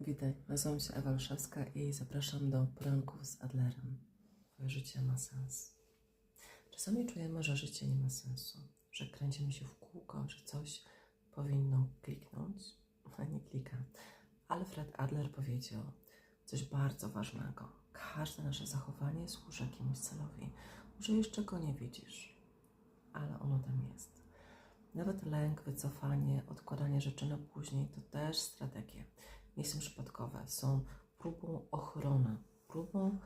Witaj, nazywam się Ewa Olszewska i zapraszam do poranków z Adlerem. Twoje życie ma sens. Czasami czujemy, że życie nie ma sensu, że kręcimy się w kółko, że coś powinno kliknąć, a nie klika. Alfred Adler powiedział coś bardzo ważnego. Każde nasze zachowanie służy jakiemuś celowi. Może jeszcze go nie widzisz, ale ono tam jest. Nawet lęk, wycofanie, odkładanie rzeczy na później to też strategie. Nie są przypadkowe, są próbą ochrony, próbą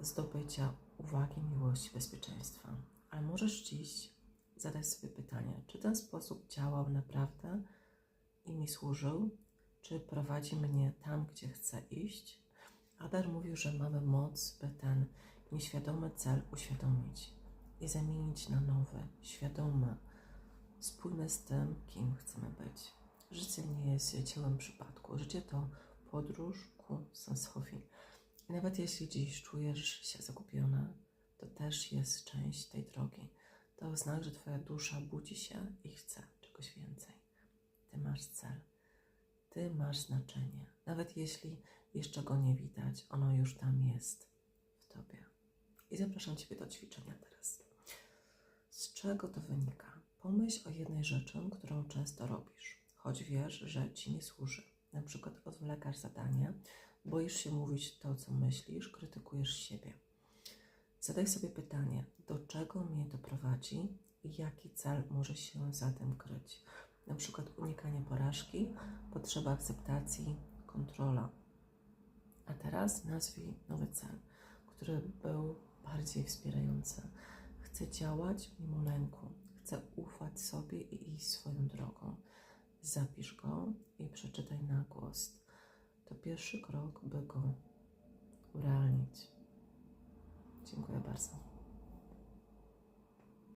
zdobycia uwagi, miłości, bezpieczeństwa. Ale możesz dziś zadać sobie pytanie, czy ten sposób działał naprawdę i mi służył, czy prowadzi mnie tam, gdzie chcę iść? Adar mówił, że mamy moc, by ten nieświadomy cel uświadomić i zamienić na nowy, świadomy, spójny z tym, kim chcemy być. Życie nie jest dziełem przypadku. Życie to podróż ku sensowi. I nawet jeśli dziś czujesz się zagubiona, to też jest część tej drogi. To znak, że Twoja dusza budzi się i chce czegoś więcej. Ty masz cel. Ty masz znaczenie. Nawet jeśli jeszcze go nie widać, ono już tam jest w Tobie. I zapraszam Ciebie do ćwiczenia teraz. Z czego to wynika? Pomyśl o jednej rzeczy, którą często robisz, choć wiesz, że ci nie służy. Na przykład odwlekasz zadanie, boisz się mówić to, co myślisz, krytykujesz siebie. Zadaj sobie pytanie, do czego mnie to prowadzi i jaki cel może się za tym kryć. Na przykład unikanie porażki, potrzeba akceptacji, kontrola. A teraz nazwij nowy cel, który był bardziej wspierający. Chcę działać mimo lęku. Chcę ufać sobie i iść swoją drogą. Zapisz go i przeczytaj na głos. To pierwszy krok, by go urealnić. Dziękuję bardzo.